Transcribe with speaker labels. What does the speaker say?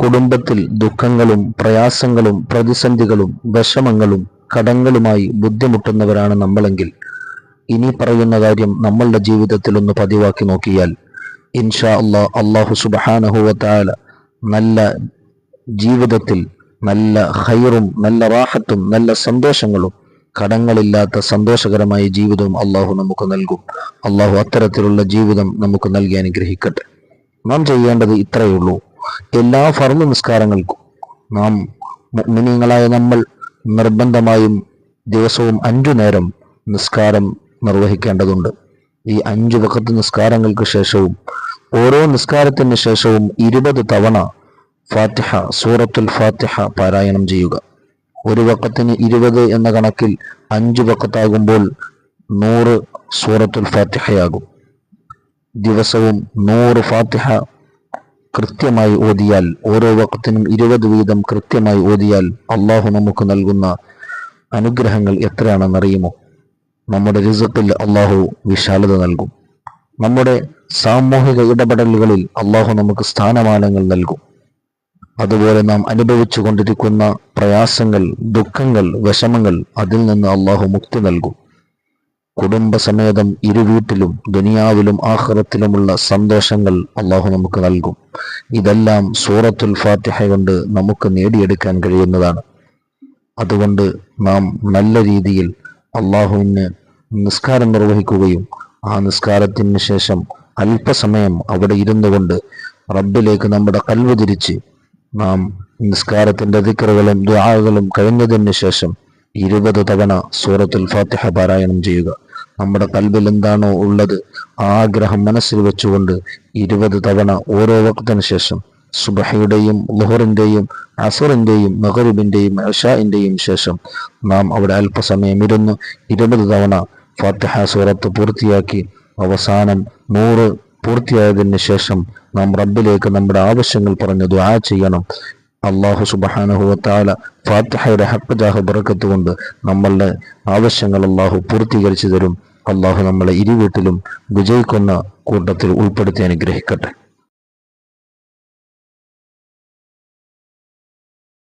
Speaker 1: കുടുംബത്തിൽ ദുഃഖങ്ങളും പ്രയാസങ്ങളും പ്രതിസന്ധികളും വിഷമങ്ങളും കടങ്ങളുമായി ബുദ്ധിമുട്ടുന്നവരാണ് നമ്മളെങ്കിൽ ഇനി പറയുന്ന കാര്യം നമ്മളുടെ ജീവിതത്തിൽ ഒന്ന് പതിവാക്കി നോക്കിയാൽ ഇൻഷാ അള്ളാ അള്ളാഹു സുബാനഹുവത്താല നല്ല ജീവിതത്തിൽ നല്ല ഹൈറും നല്ല റാഹത്തും നല്ല സന്തോഷങ്ങളും കടങ്ങളില്ലാത്ത സന്തോഷകരമായ ജീവിതവും അള്ളാഹു നമുക്ക് നൽകും. അള്ളാഹു അത്തരത്തിലുള്ള ജീവിതം നമുക്ക് നൽകി അനുഗ്രഹിക്കട്ടെ. നാം ചെയ്യേണ്ടത് ഇത്രയേ ഉള്ളൂ. എല്ലാ ഫർദ് നിസ്കാരങ്ങൾക്കും നാം മിനിങ്ങളായ നമ്മൾ നിർബന്ധമായും ദിവസവും അഞ്ചു നേരം നിസ്കാരം നിർവഹിക്കേണ്ടതുണ്ട്. ഈ അഞ്ചു വക്കത്ത് നിസ്കാരങ്ങൾക്ക് ശേഷവും ഓരോ നിസ്കാരത്തിന് ശേഷവും ഇരുപത് തവണ ഫാത്തിഹ സൂറത്തുൽ ഫാത്തിഹ പാരായണം ചെയ്യുക. ഒരു വക്കത്തിന് ഇരുപത് എന്ന കണക്കിൽ അഞ്ചു വക്കത്താകുമ്പോൾ നൂറ് സൂറത്തുൽ ഫാത്തിഹയാകും. ദിവസവും നൂറ് ഫാത്തിഹ കൃത്യമായി ഓതിയാൽ ഓരോ വക്കത്തിനും ഇരുപത് വീതം കൃത്യമായി ഓതിയാൽ അള്ളാഹു നമുക്ക് നൽകുന്ന അനുഗ്രഹങ്ങൾ എത്രയാണെന്നറിയുമോ നമ്മുടെ രസത്തിൽ അള്ളാഹു വിശാലത നൽകും. നമ്മുടെ സാമൂഹിക ഇടപെടലുകളിൽ അള്ളാഹു നമുക്ക് സ്ഥാനമാനങ്ങൾ നൽകും. അതുപോലെ നാം അനുഭവിച്ചു കൊണ്ടിരിക്കുന്ന പ്രയാസങ്ങൾ ദുഃഖങ്ങൾ വിഷമങ്ങൾ അതിൽ നിന്ന് അള്ളാഹു മുക്തി നൽകും. കുടുംബസമേതം ഇരുവീട്ടിലും ദുനിയാവിലും ആഹ്റത്തിലുമുള്ള സന്തോഷങ്ങൾ അള്ളാഹു നമുക്ക് നൽകും. ഇതെല്ലാം സൂറത്തുൽ ഫാത്തിഹ കൊണ്ട് നമുക്ക് നേടിയെടുക്കാൻ കഴിയുന്നതാണ്. അതുകൊണ്ട് നാം നല്ല രീതിയിൽ അള്ളാഹുവിന് നിസ്കാരം നിർവഹിക്കുകയും ആ നിസ്കാരത്തിന് ശേഷം അല്പസമയം അവിടെ ഇരുന്നു കൊണ്ട് റബ്ബിലേക്ക് നമ്മുടെ കൽവ് തിരിച്ച് നാം നിസ്കാരത്തിന്റെ ദിക്കറുകളും ദുആകളും കഴിഞ്ഞതിന് ശേഷം ഇരുപത് തവണ സൂറത്തുൽ ഫാത്തിഹ പാരായണം ചെയ്യുക. നമ്മുടെ കൽബിൽ എന്താണോ ഉള്ളത് ആഗ്രഹം മനസ്സിൽ വെച്ചുകൊണ്ട് ഇരുപത് തവണ ഓരോ വക്തത്തിന് ശേഷം സുബഹയുടെയും ലുഹറിന്റെയും അസറിന്റെയും മെഹറിബിന്റെയും അഷാഇന്റെയും ശേഷം നാം അവിടെ അല്പസമയം ഇരുന്ന് ഇരുപത് തവണ ഫാത്തിഹ സൂറത്ത് പൂർത്തിയാക്കി അവസാനം നൂറ് പൂർത്തിയായതിന് ശേഷം നാം റബ്ബിലേക്ക് നമ്മുടെ ആവശ്യങ്ങൾ പറഞ്ഞ് ദുആ ചെയ്യണം. അള്ളാഹു സുബാനുഹുവത്താല ഫാത്തിഹയുടെ ഹക്കജാഹ് ബറക്കത്ത് കൊണ്ട് നമ്മളുടെ ആവശ്യങ്ങൾ അള്ളാഹു പൂർത്തീകരിച്ചു തരും. അള്ളാഹു നമ്മളെ ഇരുവീട്ടിലും വിജയിക്കുന്ന കൂട്ടത്തിൽ ഉൾപ്പെടുത്തി അനുഗ്രഹിക്കട്ടെ.